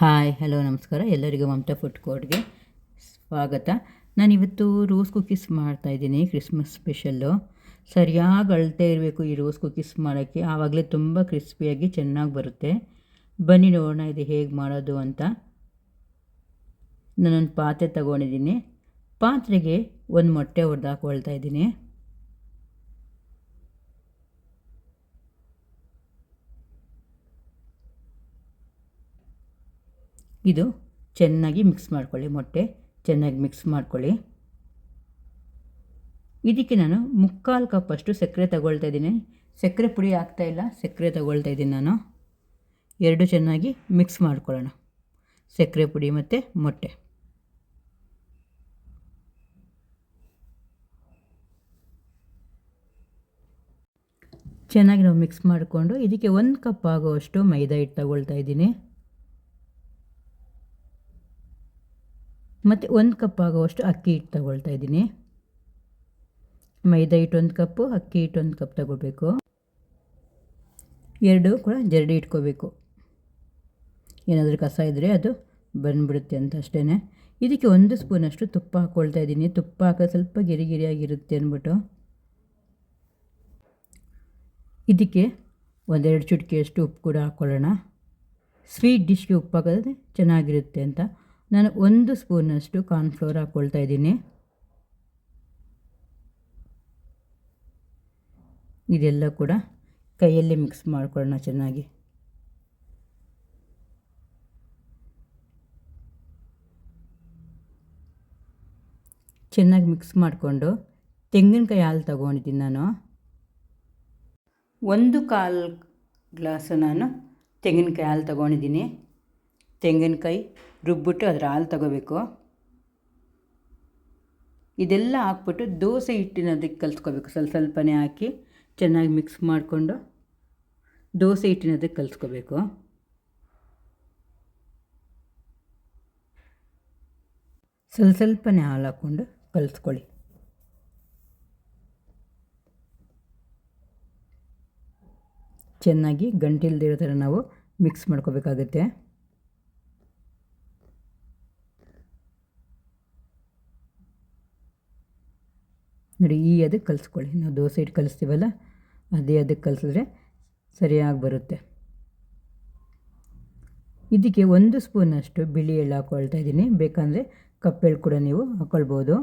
Hi, hello, ನಮಸ್ಕಾರ. ಎಲ್ಲರಿಗೂ Mamata food ಕೋರ್ಟ್ಗೆ ಸ್ವಾಗತ. ನಾನಿವತ್ತು ರೋಸ್ ಕುಕ್ಕೀಸ್ ಮಾಡ್ತಾಯಿದ್ದೀನಿ ಕ್ರಿಸ್ಮಸ್ ಸ್ಪೆಷಲ್ಲು. ಸರಿಯಾಗಿ ಅಳ್ತೇ ಇರಬೇಕು ಈ ರೋಸ್ ಕುಕ್ಕೀಸ್ ಮಾಡೋಕ್ಕೆ. ಆವಾಗಲೇ ತುಂಬ ಕ್ರಿಸ್ಪಿಯಾಗಿ ಚೆನ್ನಾಗಿ ಬರುತ್ತೆ. ಬನ್ನಿ ನೋಡೋಣ ಇದು ಹೇಗೆ ಮಾಡೋದು ಅಂತ. ನಾನೊಂದು ಪಾತ್ರೆ ತಗೊಂಡಿದ್ದೀನಿ. ಪಾತ್ರೆಗೆ ಒಂದು ಮೊಟ್ಟೆ ಹೊಡೆದು ಹಾಕೊಳ್ತಾ ಇದ್ದೀನಿ. ಇದು ಚೆನ್ನಾಗಿ ಮಿಕ್ಸ್ ಮಾಡ್ಕೊಳ್ಳಿ ಮೊಟ್ಟೆ, ಚೆನ್ನಾಗಿ ಮಿಕ್ಸ್ ಮಾಡ್ಕೊಳ್ಳಿ. ಇದಕ್ಕೆ ನಾನು ಮುಕ್ಕಾಲು ಕಪ್ಪಷ್ಟು ಸಕ್ಕರೆ ತಗೊಳ್ತಾ ಇದ್ದೀನಿ. ಸಕ್ಕರೆ ಪುಡಿ ಆಗ್ತಾ ಇಲ್ಲ, ಸಕ್ಕರೆ ತಗೊಳ್ತಾ ಇದ್ದೀನಿ ನಾನು. ಎರಡು ಚೆನ್ನಾಗಿ ಮಿಕ್ಸ್ ಮಾಡ್ಕೊಳ್ಳೋಣ. ಸಕ್ಕರೆ ಪುಡಿ ಮತ್ತು ಮೊಟ್ಟೆ. ಚೆನ್ನಾಗಿ ನಾವು ಮಿಕ್ಸ್ ಮಾಡಿಕೊಂಡು ಇದಕ್ಕೆ ಒಂದು ಕಪ್ ಆಗುವಷ್ಟು ಮೈದಾ ಹಿಟ್ಟು ತಗೊಳ್ತಾ ಇದ್ದೀನಿ. ಮತ್ತು ಒಂದು ಕಪ್ ಆಗುವಷ್ಟು ಅಕ್ಕಿ ಹಿಟ್ಟು ತಗೊಳ್ತಾ ಇದ್ದೀನಿ. ಮೈದಾ ಹಿಟ್ಟು ಒಂದು ಕಪ್ಪು, ಅಕ್ಕಿ ಹಿಟ್ಟು ಒಂದು ಕಪ್ ತಗೋಬೇಕು ಎರಡು ಕೂಡ ಜರಡಿ ಇಟ್ಕೋಬೇಕು. ಏನಾದರೂ ಕಸ ಇದ್ದರೆ ಅದು ಬಂದುಬಿಡುತ್ತೆ ಅಂತ ಅಷ್ಟೇ ಇದಕ್ಕೆ ಒಂದು ಸ್ಪೂನಷ್ಟು ತುಪ್ಪ ಹಾಕ್ಕೊಳ್ತಾ ಇದ್ದೀನಿ. ತುಪ್ಪ ಹಾಕೋದು ಸ್ವಲ್ಪ ಗಿರಿ ಗಿರಿಯಾಗಿರುತ್ತೆ ಅಂದ್ಬಿಟ್ಟು. ಇದಕ್ಕೆ ಒಂದೆರಡು ಚುಟಕಿಯಷ್ಟು ಉಪ್ಪು ಕೂಡ ಹಾಕ್ಕೊಳ್ಳೋಣ ಸ್ವೀಟ್ ಡಿಶ್ಗೆ ಉಪ್ಪು ಹಾಕೋದ್ರೆ ಚೆನ್ನಾಗಿರುತ್ತೆ ಅಂತ. ನಾನು ಒಂದು ಸ್ಪೂನಷ್ಟು ಕಾರ್ನ್ಫ್ಲೋರ್ ಹಾಕ್ಕೊಳ್ತಾ ಇದ್ದೀನಿ. ಇದೆಲ್ಲ ಕೂಡ ಕೈಯಲ್ಲಿ ಮಿಕ್ಸ್ ಮಾಡ್ಕೊಳ್ಳೋಣ ಚೆನ್ನಾಗಿ. ಚೆನ್ನಾಗಿ ಮಿಕ್ಸ್ ಮಾಡಿಕೊಂಡು ತೆಂಗಿನಕಾಯಿ ಹಾಲು ತಗೊಂಡಿದ್ದೀನಿ ನಾನು. ಒಂದು ಕಾಲು ಗ್ಲಾಸು ನಾನು ತೆಂಗಿನಕಾಯಿ ಹಾಲು ತಗೊಂಡಿದ್ದೀನಿ. ತೆಂಗಿನಕಾಯಿ ರುಬ್ಬಿಟ್ಟು ಅದರ ಹಾಲು ತಗೋಬೇಕು. ಇದೆಲ್ಲ ಹಾಕ್ಬಿಟ್ಟು ದೋಸೆ ಹಿಟ್ಟಿನದಕ್ಕೆ ಕಲಿಸ್ಕೋಬೇಕು ಸ್ವಲ್ಪ ಸ್ವಲ್ಪನೇ ಹಾಕಿ ಚೆನ್ನಾಗಿ ಮಿಕ್ಸ್ ಮಾಡಿಕೊಂಡು ದೋಸೆ ಹಿಟ್ಟಿನದಕ್ಕೆ ಕಲ್ಸ್ಕೋಬೇಕು ಸ್ವಲ್ಪ ಸ್ವಲ್ಪನೇ ಹಾಲು ಹಾಕ್ಕೊಂಡು ಕಲಿಸ್ಕೊಳ್ಳಿ ಚೆನ್ನಾಗಿ ಗಂಟಿಲ್ದಿರೋ ಥರ ನಾವು ಮಿಕ್ಸ್ ಮಾಡ್ಕೋಬೇಕಾಗತ್ತೆ. ನೋಡಿ, ಈ ಅದಕ್ಕೆ ಕಲಿಸ್ಕೊಳ್ಳಿ. ನಾವು ದೋಸೆ ಹಿಟ್ಟು ಕಲಿಸ್ತೀವಲ್ಲ, ಅದೇ ಅದಕ್ಕೆ ಕಲಿಸಿದ್ರೆ ಸರಿಯಾಗಿ ಬರುತ್ತೆ. ಇದಕ್ಕೆ ಒಂದು ಸ್ಪೂನಷ್ಟು ಬಿಳಿ ಎಳ್ಳು ಹಾಕ್ಕೊಳ್ತಾ ಇದ್ದೀನಿ. ಬೇಕಂದರೆ ಕಪ್ಪೆಳ್ಳು ಕೂಡ ನೀವು ಹಾಕ್ಕೊಳ್ಬೋದು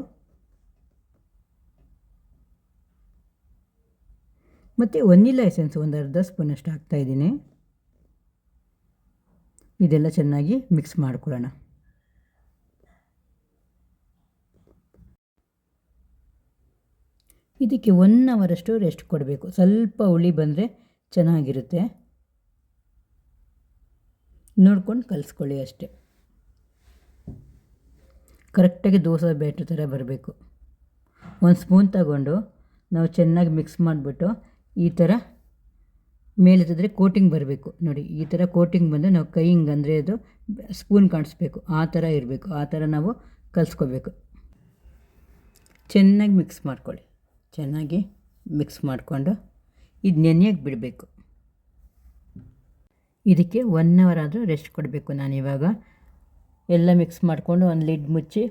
ಮತ್ತು ಒನ್ನಿಲ್ಲ ಎಸೆನ್ಸ್ ಒಂದು ಅರ್ಧ ಸ್ಪೂನಷ್ಟು ಹಾಕ್ತಾಯಿದ್ದೀನಿ ಇದೆಲ್ಲ ಚೆನ್ನಾಗಿ ಮಿಕ್ಸ್ ಮಾಡ್ಕೊಳ್ಳೋಣ. ಇದಕ್ಕೆ ಒನ್ ಅವರಷ್ಟು ರೆಸ್ಟ್ ಕೊಡಬೇಕು. ಸ್ವಲ್ಪ ಹುಳಿ ಬಂದರೆ ಚೆನ್ನಾಗಿರುತ್ತೆ. ನೋಡ್ಕೊಂಡು ಕಲಿಸ್ಕೊಳ್ಳಿ ಅಷ್ಟೇ. ಕರೆಕ್ಟಾಗಿ ದೋಸೆ ಬ್ಯಾಟ್ರ್ ಥರ ಬರಬೇಕು. ಒಂದು ಸ್ಪೂನ್ ತಗೊಂಡು ನಾವು ಚೆನ್ನಾಗಿ ಮಿಕ್ಸ್ ಮಾಡಿಬಿಟ್ಟು ಈ ಥರ ಮೇಲೆತ್ತಿದ್ರೆ ಕೋಟಿಂಗ್ ಬರಬೇಕು. ನೋಡಿ, ಈ ಥರ ಕೋಟಿಂಗ್ ಬಂದು ನಾವು ಕೈ ಹಿಂಗೆ ಅಂದರೆ ಅದು ಸ್ಪೂನ್ ಕಾಣಿಸ್ಬೇಕು. ಆ ಥರ ಇರಬೇಕು. ಆ ಥರ ನಾವು ಕಲಿಸ್ಕೋಬೇಕು. ಚೆನ್ನಾಗಿ ಮಿಕ್ಸ್ ಮಾಡ್ಕೊಳ್ಳಿ. ಚೆನ್ನಾಗಿ ಮಿಕ್ಸ್ ಮಾಡಿಕೊಂಡು ಇದು ನೆನೆಯಕ್ಕೆ ಬಿಡಬೇಕು. ಇದಕ್ಕೆ ಒನ್ ಅವರ್ ಆದರೂ ರೆಸ್ಟ್ ಕೊಡಬೇಕು ನಾನು ಇವಾಗ. ಎಲ್ಲ ಮಿಕ್ಸ್ ಮಾಡಿಕೊಂಡು ಒಂದು ಲಿಡ್ ಮುಚ್ಚಿ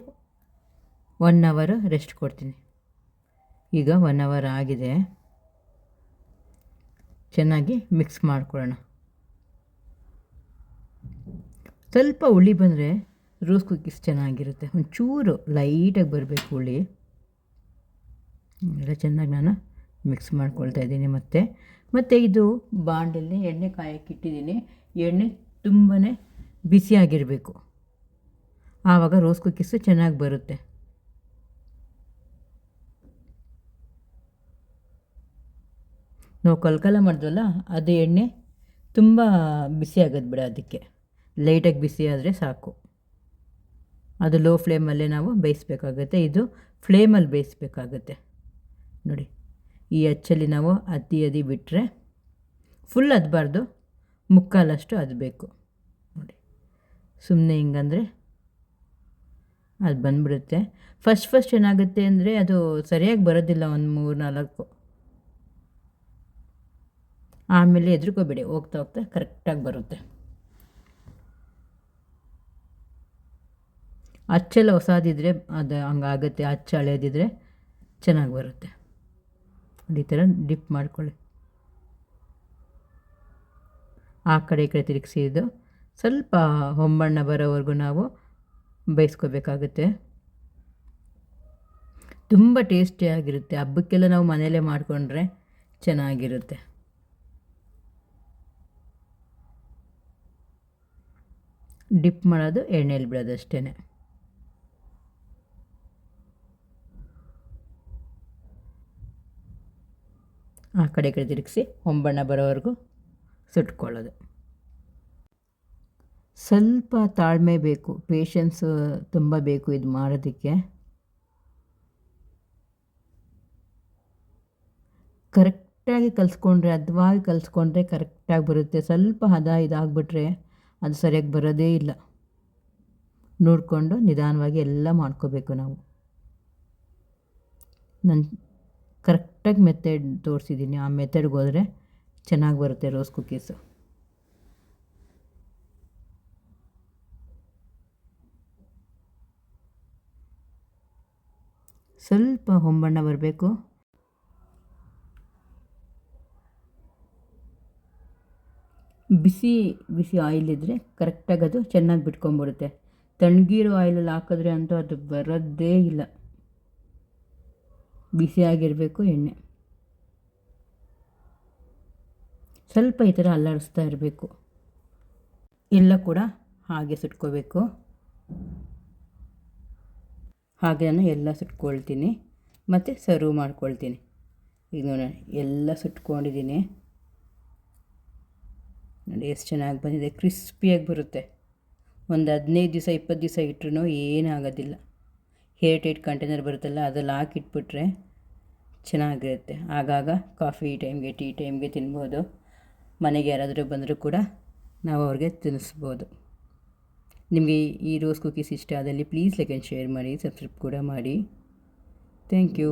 ಒನ್ ಅವರು ರೆಸ್ಟ್ ಕೊಡ್ತೀನಿ. ಈಗ ಒನ್ ಅವರ್ ಆಗಿದೆ. ಚೆನ್ನಾಗಿ ಮಿಕ್ಸ್ ಮಾಡ್ಕೊಳ್ಳೋಣ. ಸ್ವಲ್ಪ ಹುಳಿ ಬಂದರೆ ರೋಸ್ ಕುಕ್ಕೀಸ್ ಚೆನ್ನಾಗಿರುತ್ತೆ. ಒಂಚೂರು ಲೈಟಾಗಿ ಬರಬೇಕು ಹುಳಿ. ಎಲ್ಲ ಚೆನ್ನಾಗಿ ನಾನು ಮಿಕ್ಸ್ ಮಾಡ್ಕೊಳ್ತಾ ಇದ್ದೀನಿ ಮತ್ತು. ಮತ್ತು ಇದು ಬಾಂಡಲ್ಲಿ ಎಣ್ಣೆ ಕಾಯಕ್ಕೆ ಇಟ್ಟಿದ್ದೀನಿ. ಎಣ್ಣೆ ತುಂಬಾ ಬಿಸಿಯಾಗಿರಬೇಕು ಆವಾಗ ರೋಸ್ ಕುಕ್ಕೀಸು ಚೆನ್ನಾಗಿ ಬರುತ್ತೆ. ನಾವು ಕಲ್ಕಲ ಮಾಡಿದ್ವಲ್ಲ, ಅದು ಎಣ್ಣೆ ತುಂಬ ಬಿಸಿ ಆಗೋದು ಬಿಡ ಅದಕ್ಕೆ. ಲೈಟಾಗಿ ಬಿಸಿ ಆದರೆ ಸಾಕು. ಅದು ಲೋ ಫ್ಲೇಮಲ್ಲೇ ನಾವು ಬೇಯಿಸ್ಬೇಕಾಗುತ್ತೆ. ಇದು ಫ್ಲೇಮಲ್ಲಿ ಬೇಯಿಸ್ಬೇಕಾಗತ್ತೆ. ನೋಡಿ. ಈ ಅಚ್ಚಲ್ಲಿ ನಾವು ಅದ್ದಿ ಅದಿ ಬಿಟ್ಟರೆ ಫುಲ್ ಅದಬಾರ್ದು. ಮುಕ್ಕಾಲಷ್ಟು ಅದಬೇಕು. ನೋಡಿ. ಸುಮ್ಮನೆ ಹಿಂಗಂದರೆ ಅದು ಬಂದುಬಿಡುತ್ತೆ. ಫಸ್ಟ್ ಫಸ್ಟ್ ಏನಾಗುತ್ತೆ ಅಂದರೆ ಅದು ಸರಿಯಾಗಿ ಬರೋದಿಲ್ಲ ಒಂದು ಮೂರು, ನಾಲ್ಕು. ಆಮೇಲೆ ಎದುರ್ಕೋಬೇಡಿ ಹೋಗ್ತಾ ಹೋಗ್ತಾ ಕರೆಕ್ಟಾಗಿ ಬರುತ್ತೆ. ಅಚ್ಚೆಲ್ಲ ಹೊಸದಿದ್ರೆ ಅದು ಹಂಗಾಗುತ್ತೆ. ಅಚ್ಚು ಹಳೇದಿದ್ರೆ ಚೆನ್ನಾಗಿ ಬರುತ್ತೆ. ಈ ಥರ ಡಿಪ್ ಮಾಡ್ಕೊಳ್ಳಿ. ಆ ಕಡೆ ಈ ಕಡೆ ತಿರುಗಿಸಿದ್ದು ಸ್ವಲ್ಪ ಹೊಂಬಣ್ಣ ಬರೋವರೆಗೂ ನಾವು ಬೇಯಿಸ್ಕೋಬೇಕಾಗುತ್ತೆ. ತುಂಬ ಟೇಸ್ಟಿಯಾಗಿರುತ್ತೆ ಹಬ್ಬಕ್ಕೆಲ್ಲ ನಾವು ಮನೆಯಲ್ಲೇ ಮಾಡಿಕೊಂಡ್ರೆ ಚೆನ್ನಾಗಿರುತ್ತೆ. ಡಿಪ್ ಮಾಡೋದು ಎಣ್ಣೆಯಲ್ಲಿ ಬಿಡೋದು ಅಷ್ಟೇ ಆ ಕಡೆ ಕಡೆ ತಿರುಗಿಸಿ ಹೊಂಬಣ್ಣ ಬರೋವರೆಗೂ ಸುಟ್ಕೊಳ್ಳೋದು. ಸ್ವಲ್ಪ ತಾಳ್ಮೆ ಬೇಕು ಪೇಷನ್ಸು ತುಂಬ ಬೇಕು ಇದು ಮಾಡೋದಕ್ಕೆ. ಕರೆಕ್ಟಾಗಿ ಕಲಿಸ್ಕೊಂಡ್ರೆ ಹದವಾಗಿ ಕಲಿಸ್ಕೊಂಡ್ರೆ ಕರೆಕ್ಟಾಗಿ ಬರುತ್ತೆ. ಸ್ವಲ್ಪ ಹದ ಇದಾಗ್ಬಿಟ್ರೆ ಅದು ಸರಿಯಾಗಿ ಬರೋದೇ ಇಲ್ಲ. ನೋಡಿಕೊಂಡು ನಿಧಾನವಾಗಿ ಎಲ್ಲ ಮಾಡ್ಕೋಬೇಕು ನಾವು. ನಾನು ಕರೆಕ್ಟಾಗಿ ಮೆಥಡ್ ತೋರಿಸಿದ್ದೀನಿ. ಆ ಮೆಥಡ್ಗೆ ಹೋದರೆ ಚೆನ್ನಾಗಿ ಬರುತ್ತೆ ರೋಸ್ ಕುಕ್ಕೀಸು ಸ್ವಲ್ಪ ಹೊಂಬಣ್ಣ ಬರಬೇಕು. ಬಿಸಿ ಬಿಸಿ ಆಯಿಲ್ ಇದ್ದರೆ ಕರೆಕ್ಟಾಗಿ ಅದು ಚೆನ್ನಾಗಿ ಬಿಟ್ಕೊಂಬಿಡುತ್ತೆ ತಣ್ಣಗಿರೋ ಆಯಿಲಲ್ಲಿ ಹಾಕಿದ್ರೆ ಅಂತೂ ಅದು ಬರೋದೇ ಇಲ್ಲ. ಬಿಸಿಯಾಗಿರಬೇಕು ಎಣ್ಣೆ. ಸ್ವಲ್ಪ ಈ ಥರ ಅಲ್ಲಾಡಿಸ್ತಾ ಇರಬೇಕು. ಎಲ್ಲ ಕೂಡ ಹಾಗೆ ಸುಟ್ಕೋಬೇಕು. ಹಾಗೆ ನಾನು ಎಲ್ಲ ಸುಟ್ಕೊಳ್ತೀನಿ. ಮತ್ತು ಸರ್ವ್ ಮಾಡ್ಕೊಳ್ತೀನಿ. ಈಗ ನೋಡಿ ಎಲ್ಲ ಸುಟ್ಕೊಂಡಿದ್ದೀನಿ. ನೋಡಿ, ಎಷ್ಟು ಚೆನ್ನಾಗಿ ಬಂದಿದೆ. ಕ್ರಿಸ್ಪಿಯಾಗಿ ಬರುತ್ತೆ. ಒಂದು ಹದಿನೈದು ದಿವಸ, ಇಪ್ಪತ್ತು ದಿವಸ ಇಟ್ಟರು ಏನಾಗೋದಿಲ್ಲ. ಹೇರ್ ಟೈಟ್ ಕಂಟೈನರ್ ಬರುತ್ತಲ್ಲ ಅದ್ರಲ್ಲಿ ಹಾಕಿಟ್ಬಿಟ್ರೆ ಚೆನ್ನಾಗಿರುತ್ತೆ. ಆಗಾಗ ಕಾಫಿ ಟೈಮ್ಗೆ, ಟೀ ಟೈಮ್ಗೆ ತಿನ್ಬೋದು. ಮನೆಗೆ ಯಾರಾದರೂ ಬಂದರೂ ಕೂಡ ನಾವು ಅವ್ರಿಗೆ ತಿನ್ನಿಸ್ಬೋದು. ನಿಮಗೆ ಈ ರೋಸ್ ಕುಕೀಸ್ ಇಷ್ಟ ಆದಲ್ಲಿ ಪ್ಲೀಸ್ ಲೈಕ್ ಆ್ಯಂಡ್ ಶೇರ್ ಮಾಡಿ, ಸಬ್ಸ್ಕ್ರೈಬ್ ಕೂಡ ಮಾಡಿ. Thank you.